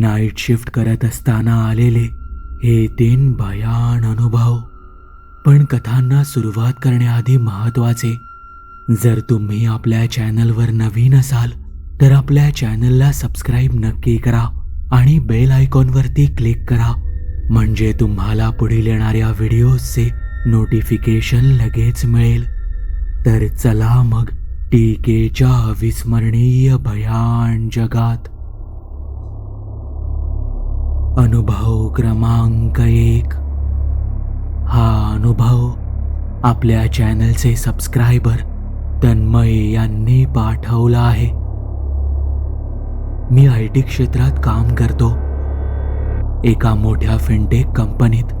Night shift करत असताना आलेले हे तीन भयान अनुभव. पण कथांना सुरुवात करण्याआधी महत्त्वाचे जर तुम्ही आपल्या चॅनलवर नवीन असाल तर आपल्या चॅनलला सबस्क्राईब नक्की करा आणि बेल आयकॉनवरती क्लिक करा. म्हणजे तुम्हाला पुढील येणाऱ्या व्हिडिओजचे नोटिफिकेशन लगेच मिळेल. तर चला मग टीकेच्या अविस्मरणीय भयान जगात. अनुभव क्रमांक एक. हा अनुभव आपल्या चॅनलचे सबस्क्रायबर तन्मय यांनी पाठवला आहे. मी आय टी क्षेत्रात काम करतो. एका मोठ्या फिनटेक कंपनीत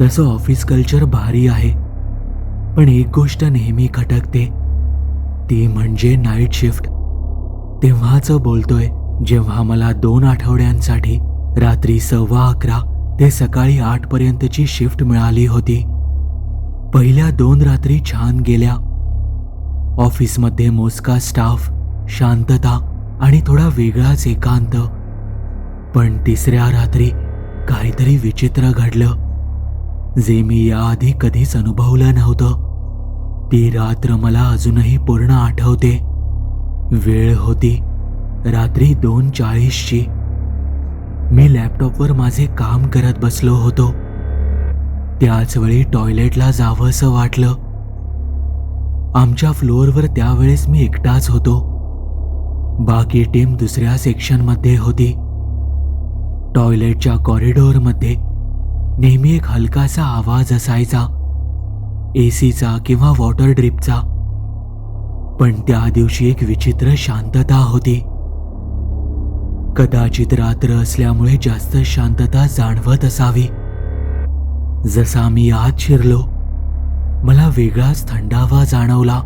तसं ऑफिस कल्चर भारी आहे. पण एक गोष्ट नेहमी खटकते. ती म्हणजे नाईट शिफ्ट तेव्हाच बोलतोय जेव्हा मला दोन आठवड्यांसाठी रात्री सव्वा अकरा ते सकाळी आठ पर्यंतची शिफ्ट मिळाली होती. पहिल्या दोन रात्री छान गेल्या. ऑफिसमध्ये मोजका स्टाफ शांतता आणि थोडा वेगळाच एकांत. पण तिसऱ्या रात्री काहीतरी विचित्र घडलं. जे मी याआधी कधीच अनुभवलं नव्हतं. ती रात्र मला अजूनही पूर्ण आठवते. वेळ होती. रात्री दोन चाळीसची. मी लॅपटॉपवर माझे काम करत बसलो होतो. त्याच वेळी टॉयलेटला जावंसं वाटलं. आमच्या फ्लोअरवर त्यावेळेस मी एकटाच होतो. बाकी टीम दुसऱ्या सेक्शनमध्ये होती. टॉयलेटच्या कॉरिडॉरमध्ये नेहमी एक हलकासा आवाज असायचा. एसीचा किंवा वॉटर ड्रिपचा पण त्या दिवशी एक विचित्र शांतता होती. कदाचित रात्र असल्यामुळे जास्त शांतता जाणवत असावी. जसा मी आत शिरलो मला वेगळाच थंडावा जाणवला.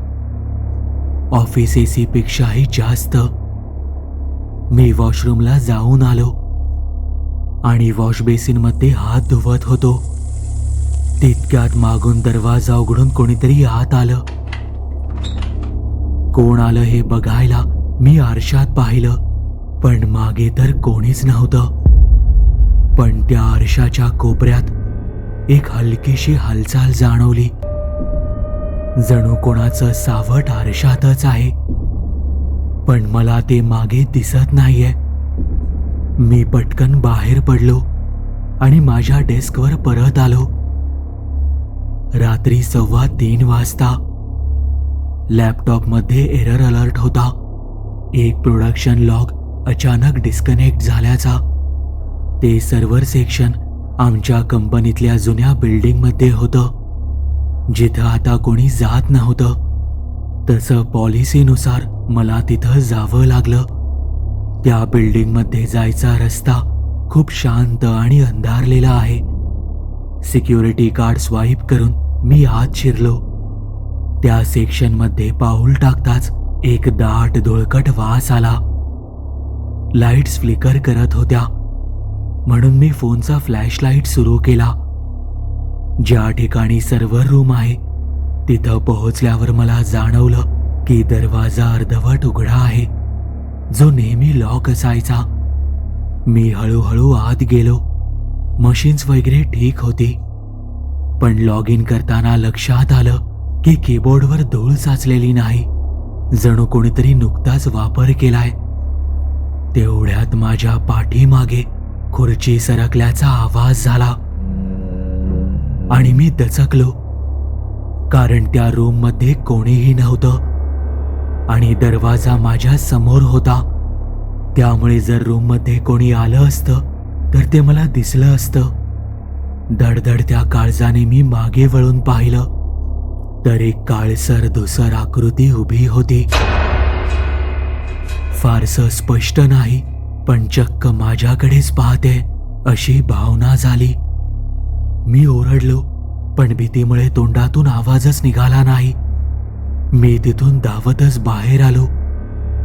ऑफिस एसी पेक्षाही जास्त. मी वॉशरूमला जाऊन आलो आणि वॉश बेसिनमध्ये हात धुवत होतो. तितक्यात मागून दरवाजा उघडून कोणीतरी आत आलं. कोण आलं हे बघायला मी आरशात पाहिलं. पण मागे तर कोणीच नव्हतं. पण त्या आरशाच्या कोपऱ्यात एक हलकीशी हालचाल जाणवली. जणू कोणाचं सावट आरशातच आहे. पण मला ते मागे दिसत नाहीये. मी पटकन बाहेर पडलो आणि माझ्या डेस्कवर परत आलो. रात्री सव्वा तीन वाजता. लॅपटॉपमध्ये एरर अलर्ट होता. एक प्रोडक्शन लॉग अचानक डिस्कनेक्ट झाल्याचा. ते सर्व्हर सेक्शन आमच्या कंपनीतल्या जुन्या बिल्डिंगमध्ये होतं. जिथं आता कोणी जात नव्हतं. तसं पॉलिसीनुसार मला तिथं जावं लागलं. त्या बिल्डिंगमध्ये जायचा रस्ता खूप शांत आणि अंधारलेला आहे. सिक्युरिटी कार्ड स्वाईप करून मी आत शिरलो. त्या सेक्शनमध्ये पाऊल टाकताच एक दाट धुळकट वास आला. लाईट्स फ्लिकर करत होत्या. म्हणून मी फोनचा फ्लॅशलाईट सुरू केला. ज्या ठिकाणी सर्व्हर रूम आहे तिथं पोहोचल्यावर मला जाणवलं की दरवाजा अर्धवट उघडा आहे. जो नेहमी लॉक असायचा. मी हळूहळू आत गेलो. मशीन्स वगैरे ठीक होती. पण लॉग इन करताना लक्षात आलं की कीबोर्डवर धूळ साचलेली नाही. जणू कोणीतरी नुकताच वापर केलाय. तेवढ्यात माझ्या पाठीमागे खुर्ची सरकल्याचा आवाज झाला. आणि मी दचकलो. कारण त्या रूममध्ये कोणीही नव्हतं. आणि दरवाजा माझ्यासमोर होता. त्यामुळे जर रूममध्ये कोणी आलं असतं तर ते मला दिसलं असतं. धडधडत्या काळजाने मी मागे वळून पाहिलं. तर एक काळसर धुसर आकृती उभी होती. फारसं स्पष्ट नाही पण चक्क माझ्याकडेच पाहते अशी भावना झाली. मी ओरडलो पण भीतीमुळे तोंडातून आवाजच निघाला नाही. मी तिथून धावतच बाहेर आलो.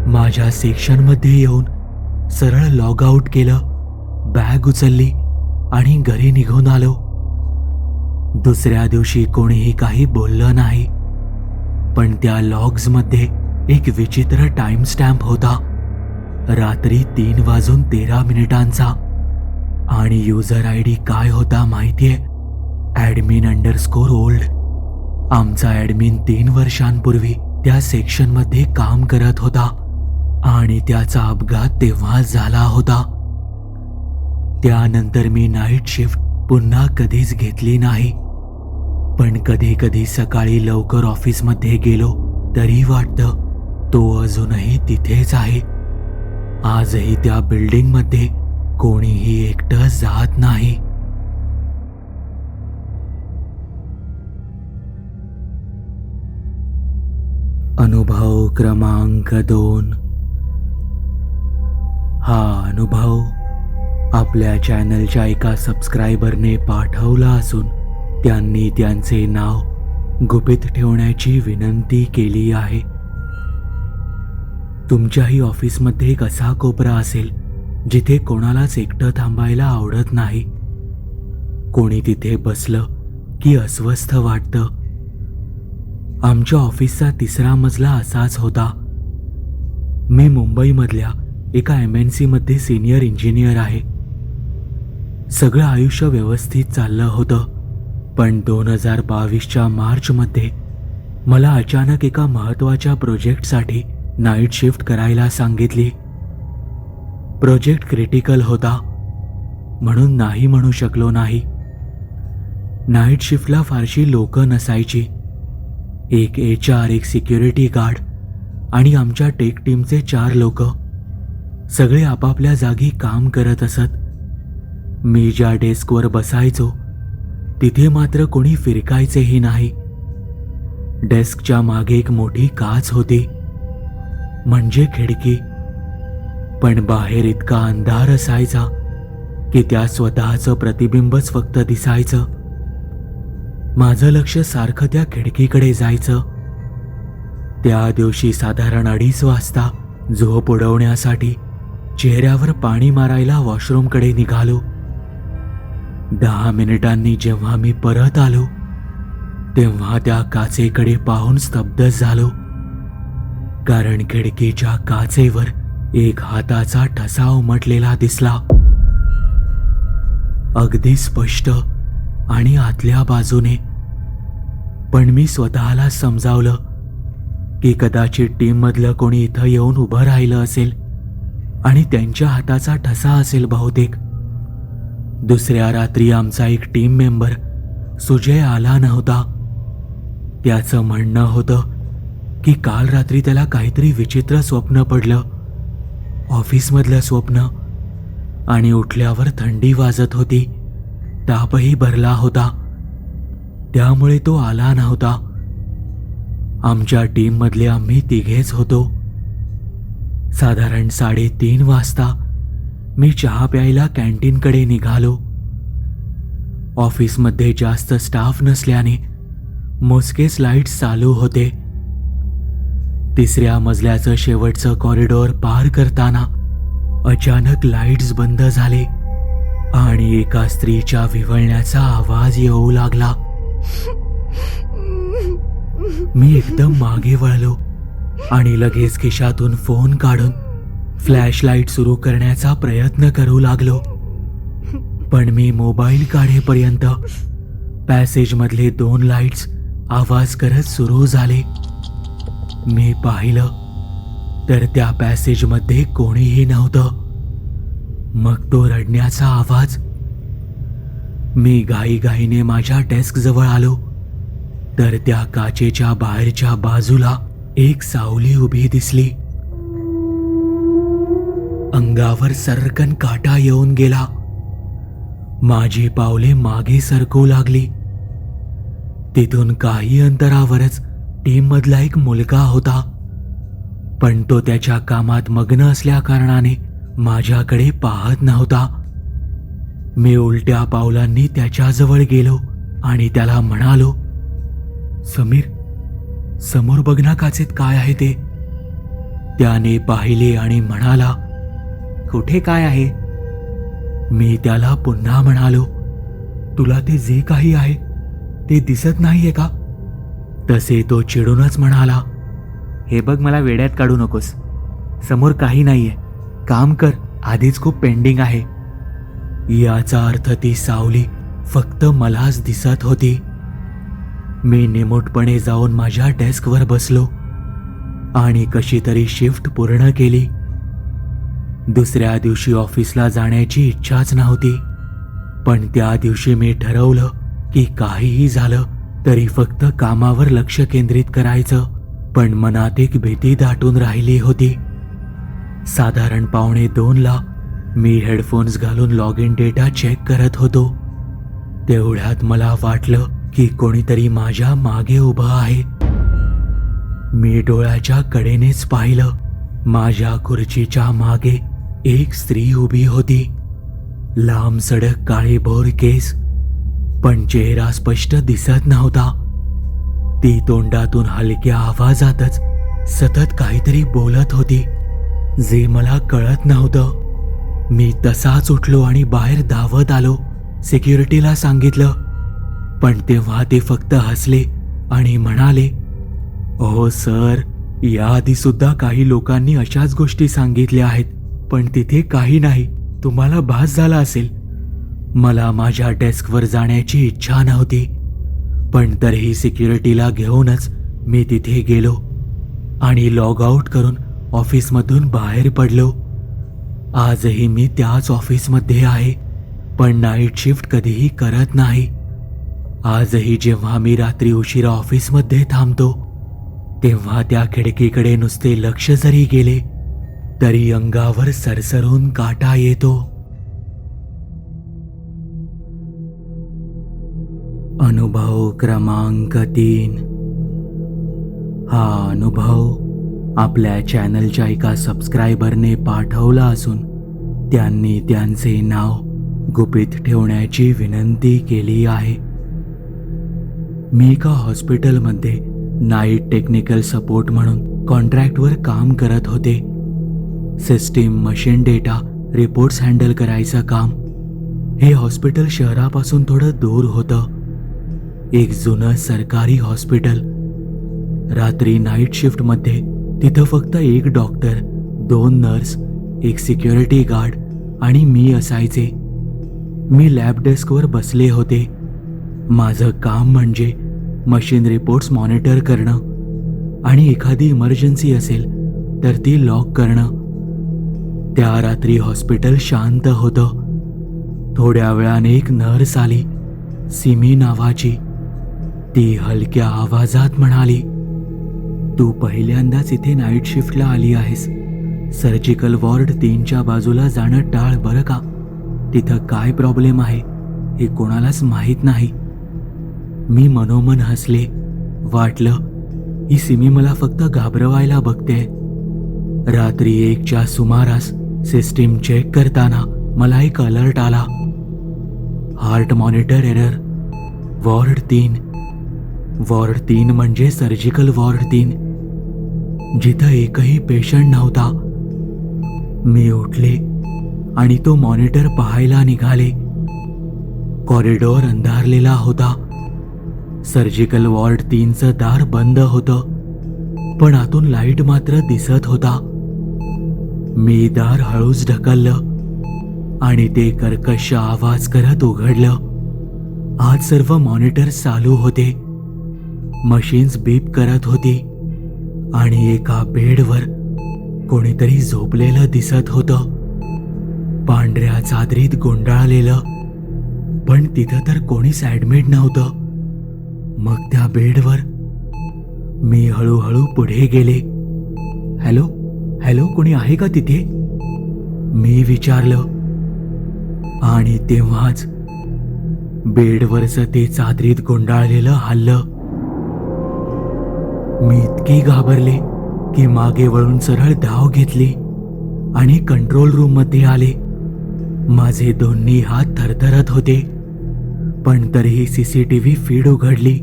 माझ्या सेक्शनमध्ये येऊन सरळ लॉग आउट केलं बॅग उचलली आणि घरी निघून आलो. दुसऱ्या दिवशी कोणीही काही बोललं नाही. पण त्या लॉग्समध्ये एक विचित्र टाइम स्टॅम्प होता. रात्री तीन वाजून तेरा मिनिटांचा. आणि युजर आय डी काय होता माहितीये? ॲडमिन अंडरस्कोर ओल्ड आमचा ॲडमिन तीन वर्षांपूर्वी त्या सेक्शनमध्ये काम करत होता. आणि त्याचा अपघात तेव्हाच झाला होता. त्यानंतर मी नाईट शिफ्ट पुन्हा कधीच घेतली नाही. पण कधी कधी सकाळी लवकर ऑफिसमध्ये गेलो तरी वाटतं तो अजूनही तिथेच आहे. आजही त्या बिल्डिंगमध्ये कोणीही एकटं जात नाही. अनुभव क्रमांक दोन. हा अनुभव आपल्या चॅनलच्या एका सबस्क्रायबरने पाठवला असून त्यांनी त्यांचे नाव गुपित ठेवण्याची विनंती केली आहे. तुमच्याही ऑफिसमध्ये एक असा कोपरा असेल जिथे कोणालाच एकटं थांबायला आवडत नाही. कोणी तिथे बसलं की अस्वस्थ वाटतं. आमच्या ऑफिसचा तिसरा मजला असाच होता. मी मुंबईमधल्या एका एम एन सीमध्ये सिनियर इंजिनियर आहे. सगळं आयुष्य व्यवस्थित चाललं होतं पण दोन हजार बावीसच्या मार्चमध्ये मला अचानक एका महत्त्वाच्या प्रोजेक्टसाठी नाईट शिफ्ट करायला सांगितली. प्रोजेक्ट क्रिटिकल होता म्हणून नाही म्हणू शकलो नाही. नाईट शिफ्टला फारशी लोकं नसायची. एक एच आर एक सिक्युरिटी गार्ड आणि आमच्या टेक टीमचे चार लोक. सगळे आपापल्या जागी काम करत असत. मी ज्या डेस्कवर बसायचो तिथे मात्र कोणी फिरकायचेही नाही. डेस्कच्या मागे एक मोठी काच होती. म्हणजे खिडकी. पण बाहेर इतका अंधार असायचा की त्या स्वतःचं प्रतिबिंबच फक्त दिसायचं. माझं लक्ष सारखं त्या खिडकीकडे जायचं. त्या दिवशी साधारण अडीच वाजता झोप उडवण्यासाठी चेहऱ्यावर पाणी मारायला वॉशरूमकडे निघालो. दहा मिनिटांनी जेव्हा मी परत आलो तेव्हा त्या काचेकडे पाहून स्तब्ध झालो. कारण खिडकीच्या काचेवर एक हाताचा ठसा उमटलेला दिसला. अगदी स्पष्ट आणि आतल्या बाजूने. पण मी स्वतःला समजावलं की कदाचित टीममधलं कोणी इथं येऊन उभं राहिलं असेल आणि त्यांच्या हाताचा ठसा असेल बहुतेक. दुसऱ्या रात्री आमचा एक टीम मेंबर सुजय आला नव्हता. त्याचं म्हणणं होतं की काल रात्री त्याला काहीतरी विचित्र स्वप्न पडलं. ऑफिसमधलं स्वप्न. आणि उठल्यावर थंडी वाजत होती. तापही भरला होता. त्यामुळे तो आला नव्हता. आमच्या टीममधले आम्ही तिघेच होतो. साधारण साडेतीन वाजता मी चहा प्यायला कॅन्टीनकडे निघालो. ऑफिसमध्ये जास्त स्टाफ नसल्याने मोजकेच लाईट्स चालू होते. तिसऱ्या मजल्याचं शेवटचं कॉरिडॉर पार करताना अचानक लाईट्स बंद झाले आणि एका स्त्रीच्या विवळण्याचा आवाज येऊ लागला. मी एकदम मागे वळलो आणि लगेच खिशातून फोन काढून फ्लॅश लाइट सुरू करण्याचा प्रयत्न करू लागलो. पण मी मोबाईल काढेपर्यंत पॅसेजमधले दोन लाईट्स आवाज करत सुरू झाले. मी पाहिलं तर त्या पॅसेजमध्ये कोणीही नव्हतं. मग तो रडण्याचा आवाज. मी घाईघाईने माझ्या डेस्कजवळ आलो. तर त्या काचेच्या बाहेरच्या बाजूला एक सावली उभी दिसली. अंगावर सरकन काटा येऊन गेला. माझी पावले मागे सरकू लागली. तिथून काही अंतरावरच टीम मधला एक मुलगा होता. पण तो त्याच्या कामात मग्न असल्या कारणाने माझ्याकडे पाहत नव्हता. मी उलट्या पावलांनी त्याच्याजवळ गेलो आणि त्याला म्हणालो समीर समोर बघ ना काचेत काय आहे ते. त्याने पाहिले आणि म्हणाला कुठे काय आहे? मी त्याला पुन्हा म्हणालो तुला ते जे काही आहे ते दिसत नाहीये का? तसे तो चिडूनच म्हणाला हे बघ मला वेड्यात काढू नकोस. समोर काही नाहीये. काम कर. आधीच खूप पेंडिंग आहे. याचा अर्थ ती सावली फक्त मलाच दिसत होती. मी निमूटपणे जाऊन माझ्या डेस्कवर बसलो आणि कशी तरी शिफ्ट पूर्ण केली. दुसऱ्या दिवशी ऑफिसला जाण्याची इच्छाच नव्हती पण त्या दिवशी मी ठरवलं की काहीही झालं. तरी फक्त कामावर लक्ष केंद्रित करायचं पण मनात एक भीती दाटून राहिली होती. साधारण पावणे दोनला मी हेडफोन्स घालून लॉग इन डेटा चेक करत होतो. तेवढ्यात मला वाटलं की कोणीतरी माझ्या मागे उभं आहे. मी डोळ्याच्या कडेनेच पाहिलं माझ्या खुर्चीच्या मागे एक स्त्री उभी होती. लांब सडक काळे भोर केस पण चेहरा स्पष्ट दिसत नव्हता. ती तोंडातून हलक्या आवाजातच सतत काहीतरी बोलत होती जे मला कळत नव्हतं. मी तसाच उठलो आणि बाहेर धावत आलो सिक्युरिटीला सांगितलं. पण तेव्हा ते फक्त हसले आणि म्हणाले ओ सर याआधी सुद्धा काही लोकांनी अशाच गोष्टी सांगितल्या आहेत पण तिथे काही नाही. तुम्हाला भास झाला असेल. मला माझ्या डेस्कवर जाण्याची इच्छा नव्हती पण तरीही सिक्युरिटीला घेऊनच मी तिथे गेलो आणि लॉग आऊट करून ऑफिसमधून बाहेर पडलो. आजही मी त्याच ऑफिसमध्ये आहे पण नाईट शिफ्ट कधीही करत नाही. आजही जेव्हा मी रात्री उशिरा ऑफिसमध्ये थांबतो तेव्हा त्या खिडकीकडे नुसते लक्ष जरी गेले तरी अंगावर सरसरून काटा येतो. अनुभव क्रमांक तीन. हा अनुभव आपल्या चॅनलच्या एका सबस्क्रायबरने पाठवला असून त्यांनी त्यांचे नाव गुपित ठेवण्याची विनंती केली आहे. मी एका हॉस्पिटलमध्ये नाईट टेक्निकल सपोर्ट म्हणून कॉन्ट्रॅक्टवर काम करत होते. System machine data reports handle करायचं काम हे हॉस्पिटल शहरापासून थोडं दूर होतं. एक जुनं सरकारी हॉस्पिटल. रात्री नाईट शिफ्टमध्ये तिथं फक्त एक डॉक्टर दोन नर्स एक सिक्युरिटी गार्ड आणि मी असायचे. मी लॅब डेस्कवर बसले होते. माझं काम म्हणजे मशीन रिपोर्ट्स मॉनिटर करणं. आणि एखादी इमर्जन्सी असेल तर ती लॉक करणं. त्या रात्री हॉस्पिटल शांत होतं. थोड्या वेळाने एक नर्स आली सिमी नावाची. ती हलक्या आवाजात म्हणाली तू पहिल्यांदाच इथे नाईट शिफ्टला आली आहेस. सर्जिकल वॉर्ड तीनच्या बाजूला जाणं टाळ बरं का? तिथं काय प्रॉब्लेम आहे हे कोणालाच माहीत नाही. मी मनोमन हसले. वाटलं ही सिमी मला फक्त घाबरवायला बघते. रात्री एकच्या सुमारास सिस्टीम चेक करताना मला एक अलर्ट आला. हार्ट मॉनिटर एरर वॉर्ड तीन. वॉर्ड तीन म्हणजे सर्जिकल वॉर्ड तीन जिथं एकही पेशंट नव्हता. मी उठले आणि तो मॉनिटर पाहायला निघाले. कॉरिडॉर अंधारलेला होता. सर्जिकल वॉर्ड तीनचं दार बंद होतं पण आतून लाइट मात्र दिसत होता. मी दार हळूच ढकललं आणि ते कर्कश आवाज करत उघडलं. आज सर्व मॉनिटर चालू होते. मशीन्स बीप करत होती. आणि एका बेडवर कोणीतरी झोपलेलं दिसत होतं. पांढऱ्या चादरीत गोंडाळलेलं. पण तिथं तर कोणीच ऍडमिट नव्हतं. मग त्या बेडवर मी हळूहळू पुढे गेले. हॅलो? हॅलो कोणी आहे का तिथे? मी विचारलं. आणि तेव्हाच बेडवरचं ते चादरीत गोंडाळलेलं हल्लं. मी इतकी घाबरले की मागे वळून सरळ धाव घेतली आणि कंट्रोल रूममध्ये आले. माझे दोन्ही हात थरथरत होते पण तरीही सीसीटीव्ही फीड उघडली.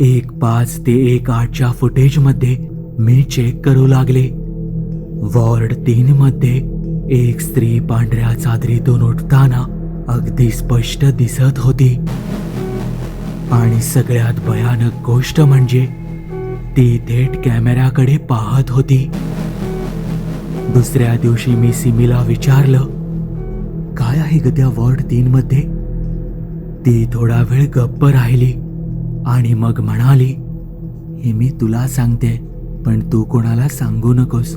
एक पाच ते एक आठच्या फुटेजमध्ये मी चेक करू लागले. वॉर्ड तीन मध्ये एक स्त्री पांढऱ्या चादरीतून उठताना अगदी स्पष्ट दिसत होती. आणि सगळ्यात भयानक गोष्ट म्हणजे ती थेट कॅमेऱ्याकडे पाहत होती. दुसऱ्या दिवशी मी सिमीला विचारलं काय आहे ग त्या वॉर्ड तीन मध्ये? ती थोडा वेळ गप्प राहिली आणि मग म्हणाली हे मी तुला सांगते पण तू कोणाला सांगू नकोस.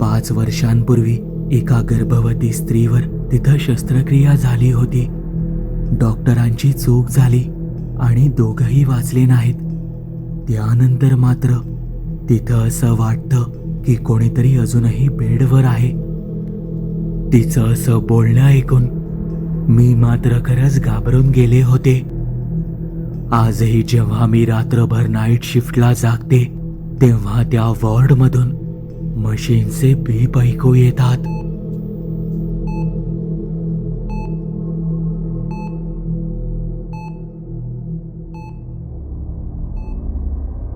पाच वर्षांपूर्वी एका गर्भवती स्त्रीवर तिथं शस्त्रक्रिया झाली होती. डॉक्टरांची चूक झाली आणि दोघही वाचले नाहीत. त्यानंतर मात्र तिथं असं वाटतं की कोणीतरी अजूनही बेडवर आहे. तिचं असं बोलणं ऐकून मी मात्र खरंच घाबरून गेले होते. आजही जेव्हा मी रात्रभर नाईट शिफ्टला जागते तेव्हा त्या वॉर्डमधून मशीनचे बीप ऐकू येतात.